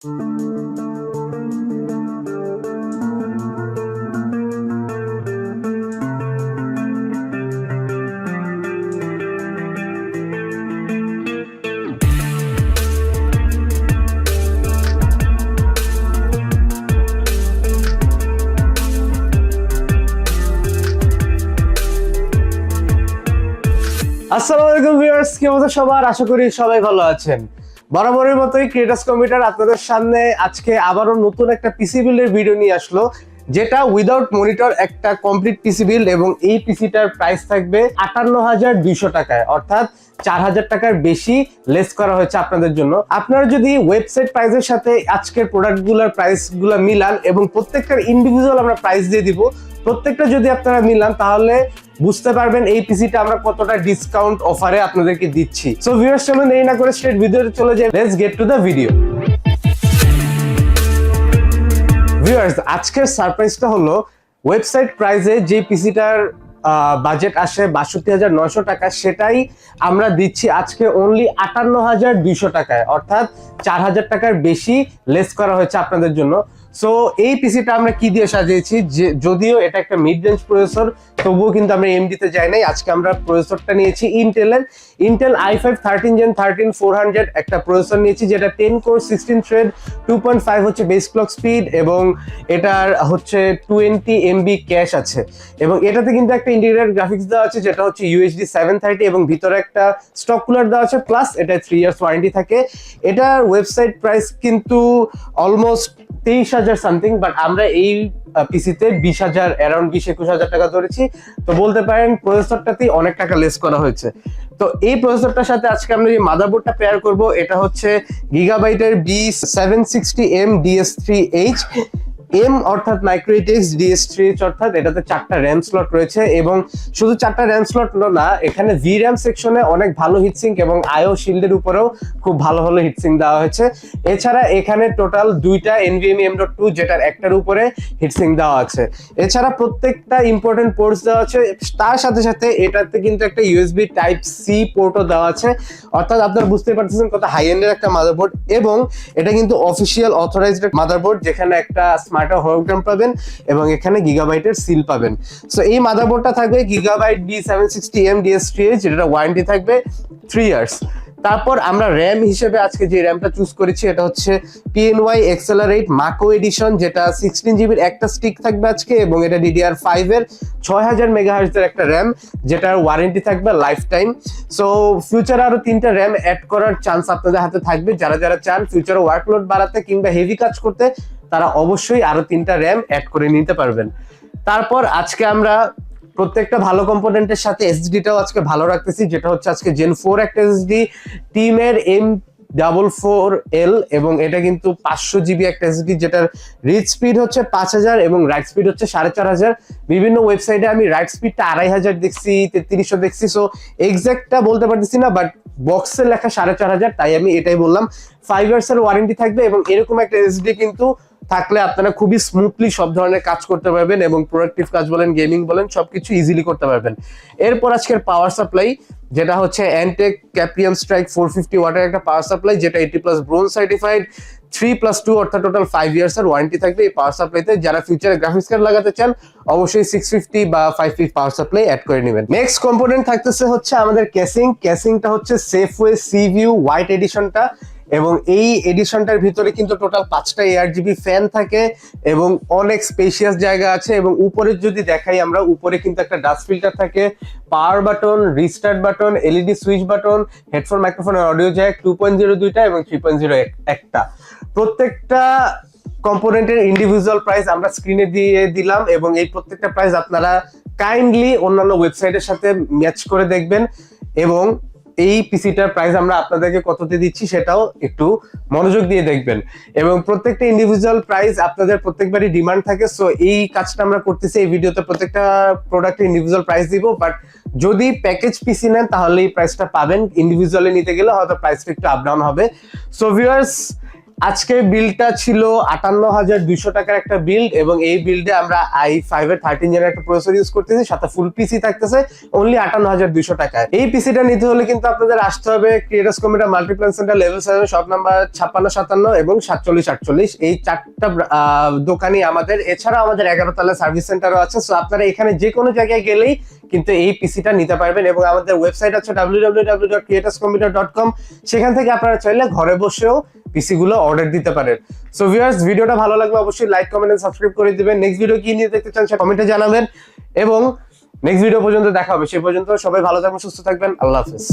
আসসালামু আলাইকুম ভিউয়ার্স কি অবস্থা সবার? আশা করি সবাই ভালো আছেন। বরাবরের মতোই ক্রিয়েটার্স কম্পিউটার আপনাদের সামনে আজকে আবারও নতুন একটা পিসি বিল্ডের ভিডিও নিয়ে আসলো, যেটা উইদাউট মনিটর একটা কমপ্লিট পিসি বিল এবং এই পিসিটার প্রাইস থাকবে আটান্ন হাজার দুইশো টাকায়, অর্থাৎ চার হাজার টাকার বেশি লেস করা হয়েছে আপনাদের জন্য। আপনারা যদি ওয়েবসাইট প্রাইসের সাথে আজকের প্রোডাক্টগুলোর প্রাইসগুলো মিলান এবং প্রত্যেকটার ইন্ডিভিজুয়াল আমরা প্রাইস দিয়ে দিব, প্রত্যেকটা যদি আপনারা মিলান তাহলে বুঝতে পারবেন এই পিসিটা আমরা কতটা ডিসকাউন্ট অফারে আপনাদেরকে দিচ্ছি। সো ভিউয়ার্স চলুন দেরি না করে স্ট্রেট ভিডিওতে চলে যাই। Let's get to the video viewers আজকের সারপ্রাইজটা হলো ওয়েবসাইট প্রাইসে যে পিসিটার বাজেট আসে বাষট্টি হাজার নয়শো টাকা, সেটাই আমরা দিচ্ছি আজকে অনলি আটান্ন হাজার দুইশো টাকায়। অর্থাৎ চার হাজার টাকার বেশি লেস করা হয়েছে আপনাদের জন্য। সো এই পিসিটা আমরা কি দিয়ে সাজিয়েছি? যে, যদিও এটা একটা মিড রেঞ্জ প্রসেসর তবুও কিন্তু আমরা এমডিতে যাই নাই। আজকে আমরা প্রসেসরটা নিয়েছি ইন্টেলের Intel i five thirteen gen thirteen four hundred একটা প্রসেসর নিয়েছি, যেটা ten core sixteen thread two point five হচ্ছে বেস ক্লক স্পিড এবং এটার হচ্ছে টোয়েন্টি এমবি ক্যাশ আছে। এবং এটাতে কিন্তু একটা ইন্টিগ্রেটেড গ্রাফিক্স দেওয়া আছে, যেটা হচ্ছে ইউএসডি সেভেন থার্টি এবং ভিতরে একটা স্টক কুলার দেওয়া আছে প্লাস এটা থ্রি ইয়ার্স ওয়ারেন্টি থাকে। এটার ওয়েবসাইট প্রাইস কিন্তু অলমোস্ট তেইশ হাজার সামথিং বাট আমরা এই পিসিতে বিশ হাজার অ্যারাউন্ড বিশ, একুশ হাজার টাকা ধরেছি। তো বলতে পারেন প্রসেসরটাতেই অনেক টাকা লেস করা হয়েছে। তো এই প্রসেসরটার সাথে আজকে আমরা যে মাদারবোর্ডটা পেয়ার করব, এটা হচ্ছে গিগাবাইটের B seven sixty M DS three H M অর্থাৎ মাইক্রোইটেক্স ডিএস থ্রি অর্থাৎ এটাতে চারটা র্যাম স্লট রয়েছে এবং শুধু চারটা র্যাম স্লট না, এখানে ভি র্যাম সেকশনে অনেক ভালো হিটসিঙ্ক এবং আইও শিল্ডের উপরেও খুব ভালো ভালো হিটসিঙ্ক দেওয়া হয়েছে। এছাড়া এখানে টোটাল দুইটা এনভিএমই এম ডট টু যেটার একটার উপরে হিটসিঙ্ক দেওয়া আছে। এছাড়া প্রত্যেকটা ইম্পর্টেন্ট পোর্টস দেওয়া আছে, তার সাথে সাথে এটাতে কিন্তু একটা ইউএসবি টাইপ সি পোর্টও দেওয়া আছে। অর্থাৎ আপনারা বুঝতে পারতেছেন কত হাই এন্ডের একটা মাদারবোর্ড এবং এটা কিন্তু অফিসিয়াল অথরাইজড মাদারবোর্ড যেখানে একটা স্মার্ট হলোগ্রাম পাবেন এবং এখানে গিগাবাইটের সিল পাবেন। সো এই মাদারবোর্ডটা থাকবে gigabyte B seven sixty M DS যেটা ওয়ারেন্টি থাকবে থ্রি ইয়ার্স তারপর আমরা র্যাম হিসেবে আজকে যে র্যামটা চুজ করেছি, এটা হচ্ছে পিএনওয়াই এক্সেলারেট মাকো এডিশন যেটা সিক্সটিন জিবির একটা স্টিক থাকবে আজকে এবং এটা ডিডিআর ফাইভের ছয় হাজার মেগাহার্জের একটা র্যাম যেটার ওয়ারেন্টি থাকবে লাইফ টাইম সো ফিউচারে আরও তিনটা র্যাম অ্যাড করার চান্স আপনাদের হাতে থাকবে। যারা যারা চান ফিউচারে ওয়ার্কলোড বাড়াতে কিংবা হেভি কাজ করতে তারা অবশ্যই আরও তিনটা র্যাম অ্যাড করে নিতে পারবেন। তারপর আজকে আমরা প্রত্যেকটা ভালো কম্পোনেন্টের সাথে এসডিটাও আজকে ভালো রাখতেছি, যেটা হচ্ছে আজকে জেন ফোর একটা এসডি টিমের এম ডাবল ফোর এল এবং এটা কিন্তু পাঁচশো জিবি একটা এসডি যেটার রিড স্পিড হচ্ছে পাঁচ হাজার এবং রাইট স্পিড হচ্ছে সাড়ে চার হাজার। বিভিন্ন ওয়েবসাইটে আমি রাইট স্পিডটা আড়াই হাজার দেখছি, তেত্রিশশো দেখছি সো এক্স্যাক্টটা বলতে পারতেছি না বাট বক্সে লেখা সাড়ে চার হাজার, তাই আমি এটাই বললাম। ফাইভ ইয়ার্সের ওয়ারেন্টি থাকবে এবং এরকম একটা এসডি কিন্তু থাকলে আপনারা খুবই স্মুথলি সব ধরনের কাজ করতে পারবেন এবং প্রোডাক্টিভ কাজ বলেন গেমিং বলেন, সবকিছু ইজিলি করতে পারবেন। এরপর আজকের পাওয়ার সাপ্লাই যেটা হচ্ছে Antec Cuprum strike four fifty ওয়াটের একটা পাওয়ার সাপ্লাই যেটা eighty plus bronze certified three plus two অর্থাৎ টোটাল ফাইভ ইয়ার্স এর ওয়ারেন্টি থাকবে এই পাওয়ার সাপ্লাইতে যারা ফিউচারে গ্রাফিক্স কার্ড লাগাতে চান, অবশ্যই সিক্স ফিফটি বা five fifty power supply add করে নেবেন। নেক্সট কম্পোনেন্ট থাকতেছে হচ্ছে আমাদের ক্যাসিং ক্যাসিংটা হচ্ছে সেফওয়ে সি ভিউ হোয়াইট এডিশনটা এবং এই এডিশনটার ভিতরে কিন্তু টোটাল পাঁচটা এয়ার জিবি ফ্যান থাকে এবং অনেক স্পেশিয়াস জায়গা আছে এবং উপরে যদি দেখাই আমরা, উপরে কিন্তু একটা ডাস্ট ফিল্টার থাকে power button restart button LED switch button headphone microphone audio jack two point zero দুইটা এবং থ্রি পয়েন্ট জিরো একটা। প্রত্যেকটা কম্পোনেন্টের ইন্ডিভিজুয়াল প্রাইস আমরা স্ক্রিনে দিয়ে দিলাম এবং এই প্রত্যেকটা প্রাইস আপনারা কাইন্ডলি অন্যান্য ওয়েবসাইটের সাথে ম্যাচ করে দেখবেন এবং এই পিসিটার প্রাইস আমরা আপনাদেরকে কততে দিচ্ছি সেটাও একটু মনোযোগ দিয়ে দেখবেন। এবং প্রত্যেকটা ইন্ডিভিজুয়াল প্রাইস আপনাদের প্রত্যেকবারই ডিমান্ড থাকে সো এই কাজটা আমরা করতেছি, এই ভিডিওতে প্রত্যেকটা প্রোডাক্টের ইন্ডিভিজুয়াল প্রাইস দিব বাট যদি প্যাকেজ পিসি নেন, তাহলে এই প্রাইসটা পাবেন। ইন্ডিভিজুয়ালি নিতে গেলে হয়তো প্রাইসটা একটু আপ ডাউন হবে। সো ভিউয়ার্স আজকে বিলটা ছিল আটান্ন হাজার দুইশো টাকার একটা বিল্ড এবং এই বিল্ডে আমরা আই ফাইভ এর থার্টিন জেনের একটা প্রসেসর ইউজ করতেছি, সাথে ফুল পিসি থাকতেছে অনলি আটান্ন হাজার দুইশো টাকায়। এই পিসিটা নিতে হলে কিন্তু আপনাদের আসতে হবে creators computer multiplan center level seven shop number ছাপ্পান্ন, সাতান্ন এবং সাতচল্লিশ, আটচল্লিশ। এই চারটা দোকানই আমাদের। এছাড়া আমাদের এগারো তলা সার্ভিস সেন্টারও আছে। সো আপনারা এখানে যে কোনো জায়গায় গেলেই কিন্তু এই পিসিটা নিতে পারবেন এবং আমাদের ওয়েবসাইট আছে www.creatorscomputer.com সেখান থেকে আপনারা চাইলে ঘরে বসেও পিসি গুলো অর্ডার দিতে পারেন। সো ভিউয়ার্স ভিডিওটা ভালো লাগলে অবশ্যই লাইক কমেন্ট এন্ড সাবস্ক্রাইব করে দিবেন। নেক্সট ভিডিও কি নিয়ে দেখতে চান সেটা কমেন্টে জানাবেন। এবং নেক্সট ভিডিও পর্যন্ত দেখা হবে। সে পর্যন্ত সবাই ভালো থাকবেন, সুস্থ থাকবেন। আল্লাহ হাফেজ।